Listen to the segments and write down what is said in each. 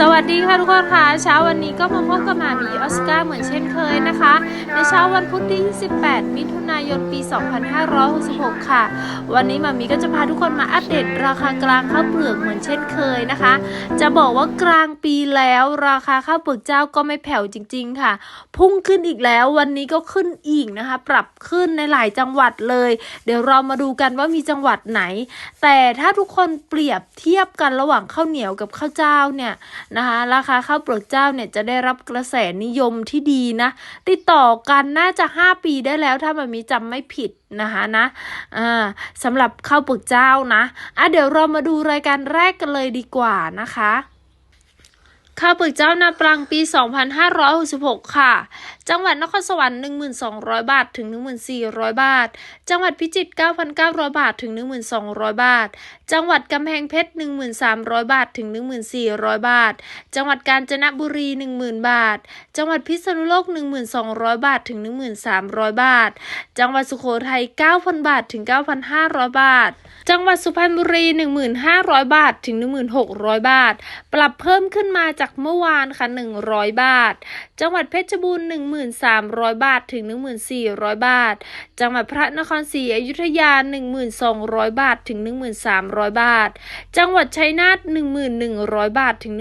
สวัสดีค่ะทุกคนค่ะเช้าวันนี้ก็มาพบกับมามีออสการ์เหมือนเช่นเคยนะคะ ในเช้าวันพุธที่28มิถุนายนปี 2566 ค่ะ วันนี้มามีก็จะพาทุกคนมาอัปเดตราคากลางข้าวเปลือกเหมือนเช่นเคยนะคะ จะบอกว่ากลางปีแล้วราคาข้าวเปลือกเจ้าก็ไม่แผ่วจริง ๆ ค่ะ พุ่งขึ้นอีกแล้ววันนี้ก็ขึ้นอีกนะคะ ปรับขึ้นในหลายจังหวัดเลย เดี๋ยวเรามาดูกันว่ามีจังหวัดไหน แต่ถ้าทุกคนเปรียบเทียบกันระหว่างข้าวเหนียวกับข้าวเจ้าเนี่ยนะคะ ราคาข้าวเปลือกเจ้าเนี่ยจะได้รับกระแสนิยมที่ดีนะ ติดต่อกันน่าจะ 5 ปีได้แล้วถ้ามันมีจำไม่ผิดนะคะนะอ่าสำหรับข้าวเปลือกเจ้านะอะเดี๋ยวเรามาดูรายการแรกกันเลยดีกว่านะคะ ข้าวเปลือกเจ้านาปรังปี 2566 ค่ะ จังหวัดนครสวรรค์ 1,200 บาท ถึง 1,400 บาท จังหวัดพิจิตร 9,900 บาท ถึง 1,200 บาท จังหวัดกำแพงเพชร 1,300 บาท ถึง 1,400 บาท จังหวัดกาญจนบุรี 10,000 บาท จังหวัดพิษณุโลก 1,200 บาท ถึง 1,300 บาท จังหวัดสุโขทัย 9,000 บาท ถึง 9,500 บาท จังหวัดสุพรรณบุรี 1,500 บาท ถึง 1,600 บาท ปรับเพิ่มขึ้นมาจากากเมื่อวานค่ะ 100 บาท จังหวัดเพชรบูรณ์ 1,300 บาทถึง 1,400 บาท จังหวัดพระนครศรีอยุธยา 1,200 บาทถึง 1,300 บาท จังหวัดชัยนาท1,100 บาทถึง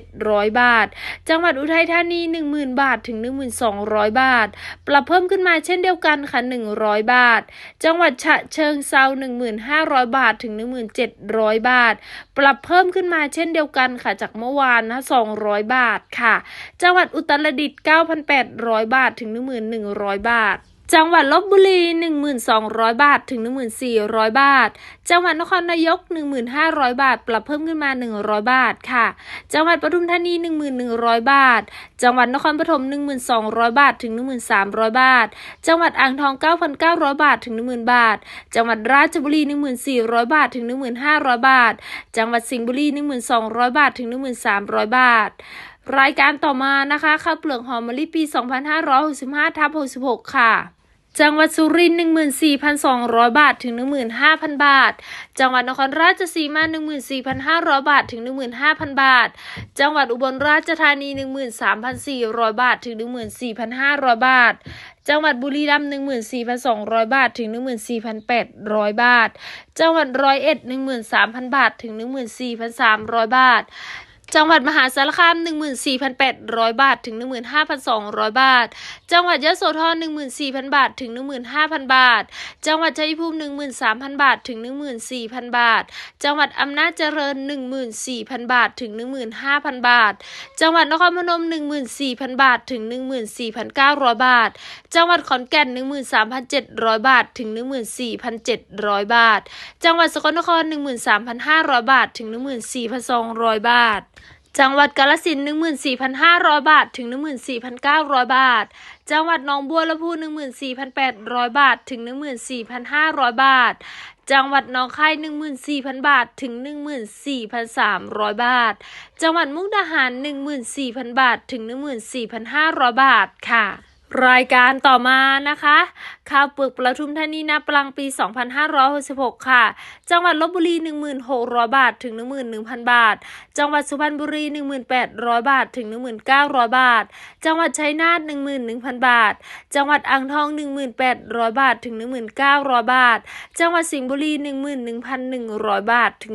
1,700 บาท จังหวัดอุทัยธานี 10,000 บาทถึง 1,200 บาท ปรับเพิ่มขึ้นมาเช่นเดียวกันค่ะ 100 บาท จังหวัดฉะเชิงเซา1,500 บาทถึง 1,700 บาท ปรับเพิ่มขึ้นมาเช่นเดียวกันค่ะจากเมื่อวานนะ200 บาทค่ะ จังหวัดอุตรดิตถ์9,800 บาทถึง 1,100 บาท จังหวัดลบบุรี 1,200 บาท ถึง 1,400 บาท จังหวัดนครนายก 1,500 บาท ปรับเพิ่มขึ้นมา 100 บาทค่ะ จังหวัดปทุมธานี 1,100 บาท จังหวัดนครปฐม 1,200 บาท ถึง 1,300 บาท จังหวัดอ่างทอง 9,900 บาท ถึง 10,000 บาท จังหวัดราชบุรี 1,400 บาท ถึง 1,500 บาท จังหวัดสิงห์บุรี 1,200 บาท ถึง 1,300 บาท รายการต่อมานะคะข้าวเปลือกหอมมะลิปี 2565ทับ66 ค่ะ จังหวัดสุรินทร์14,200 บาทถึง 15,000 บาท จังหวัดนครราชสีมา 14,500 บาทถึง 15,000 บาท จังหวัดอุบลราชธานี 13,400 บาทถึง 14,500 บาทจังหวัดบุรีรัมย์14,200 บาท ถึง 14,800 บาท จังหวัดร้อยเอ็ด13,000 บาท ถึง 14,300 บาท จังหวัดมหาสารคาม 14,800 บาท ถึง 15,200 บาท จังหวัดยะโสธร 14,000 บาท ถึง 15,000 บาท จังหวัดชัยภูมิ 13,000 บาท ถึง 14,000 บาท จังหวัดอำนาจเจริญ 14,000 บาท ถึง 15,000 บาท จังหวัดนครพนม 14,000 บาท ถึง 14,900 บาท จังหวัดขอนแก่น 13,700 บาท ถึง 14,700 บาท จังหวัดสกลนคร 13,500 บาท ถึง 14,200 บาท จังหวัดกาฬสินธุ์14,500 บาท ถึง 14,900 บาท จังหวัดหนองบัวลำพู 14,800 บาท ถึง 14,500 บาท จังหวัดหนองคาย 14,000 บาท ถึง 14,300 บาท จังหวัดมุกดาหาร 14,000 บาท ถึง 14,500 บาท ค่ะ รายการต่อมานะคะ ข้าวเปลือกประทุมธานีนาปลังปี 2566 ค่ะ จังหวัดลบบุรี 1,600 บาทถึง 11,000 บาท จังหวัดสุพรรณบุรี 1,800 บาทถึง 1,900 บาท จังหวัดชัยนาท11,000 บาท จังหวัดอ่างทอง 1,800 บาทถึง 1,900 บาท จังหวัดสิงห์บุรี 11,100 บาทถึง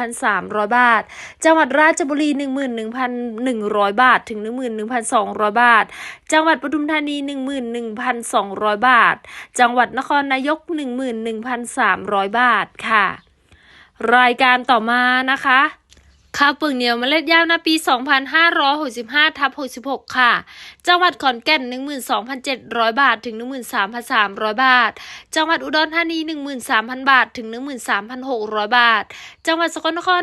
11,300 บาท จังหวัดราชบุรี 11,100 บาทถึง 11,200 บาท จังหวัดปทุมธานี 11,200 บาท จังหวัดนครนายก 11,300 บาทค่ะ รายการต่อมานะคะ ข้าวเปลือกเหนียวมเมล็ดยาวนาปี 2565ทับ66 ค่ะ จังหวัดขอนแก่น 12,700 บาท ถึง 13,300 บาท จังหวัดอุดรธานี 13,000 บาท ถึง 13,600 บาท จังหวัดสกลนคร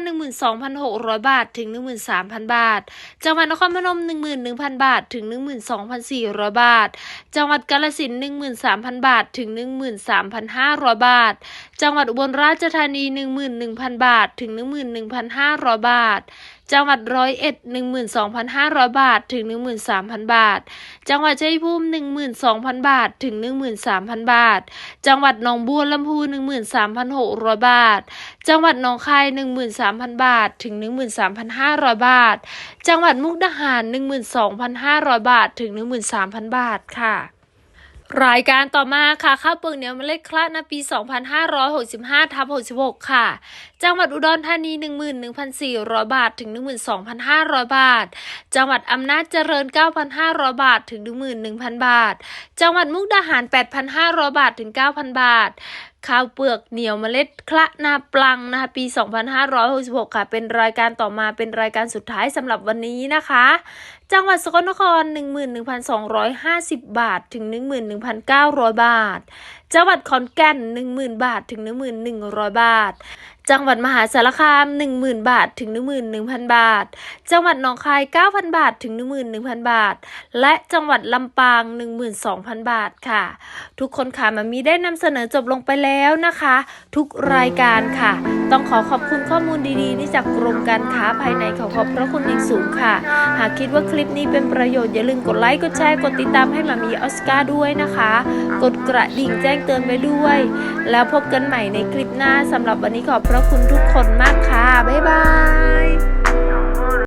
12,600 บาท ถึง 13,000 บาท จังหวัดนครพนม 11,000 บาท ถึง 12,400 บาท จังหวัดกาฬสินธุ์13,000 บาท ถึง 13,500 บาท จังหวัดอุบลราชธานี 11,000 บาท ถึง 11,500 บาทาท จังหวัดร้อยเอ็ดหนึ่งหมื่นสองพันห้าร้อยบาท ถึงหนึ่งหมื่นสามพันบาท จังหวัดชัยภูมิหนึ่งหมื่นสองพันบาท ถึงหนึ่งหมื่นสามพันบาท จังหวัดหนองบัวลำพูหนึ่งหมื่นสามพันหกร้อยบาท จังหวัดหนองคายหนึ่งหมื่นสามพันบาท ถึงหนึ่งหมื่นสามพันห้าร้อยบาท จังหวัดมุกดาหารหนึ่งหมื่นสองพันห้าร้อยบาท ถึงหนึ่งหมื่นสามพันบาท ค่ะ รายการต่อมาค่ะ ข้าวเปลือกเหนียวเมล็ดคละนาปี 2565ทับ66 ค่ะ จังหวัดอุดรธานี 11,400 บาท ถึง 12,500 บาท จังหวัดอำนาจเจริญ 9,500 บาท ถึง 11,000 บาท จังหวัดมุกดาหาร 8,500 บาท ถึง 9,000 บาท ข้าวเปลือกเหนียวเมล็ดคละนาปลังนะคะปี 2566 ค่ะ เป็นรายการต่อมาเป็นรายการสุดท้ายสำหรับวันนี้นะคะ จังหวัดสกลนคร 11,250 บาท ถึง 11,900 บาท จังหวัดขอนแก่น 10,000 บาทถึง11,100 บาท จังหวัดมหาสารคาม 10,000 บาทถึง 11,000 บาท จังหวัดหนองคาย 9,000 บาทถึง 11,000 บาท และจังหวัดลำปาง 12,000 บาทค่ะ ทุกคนค่ะมามีได้นำเสนอจบลงไปแล้วนะคะ ทุกรายการค่ะ ต้องขอขอบคุณข้อมูลดีๆนี่จากกรมการค้าภายในขอขอบพระคุณอย่างสูงค่ะ หากคิดว่าคลิปนี้เป็นประโยชน์อย่าลืมกดไลค์กดแชร์กดติดตามให้มามีออสการ์ด้วยนะคะ กดกระดิ่งแจ้งเตือนไว้ด้วย แล้วพบกันใหม่ในคลิปหน้าสำหรับวันนี้ขอบพระคุณทุกคนมากค่ะ บ๊ายบาย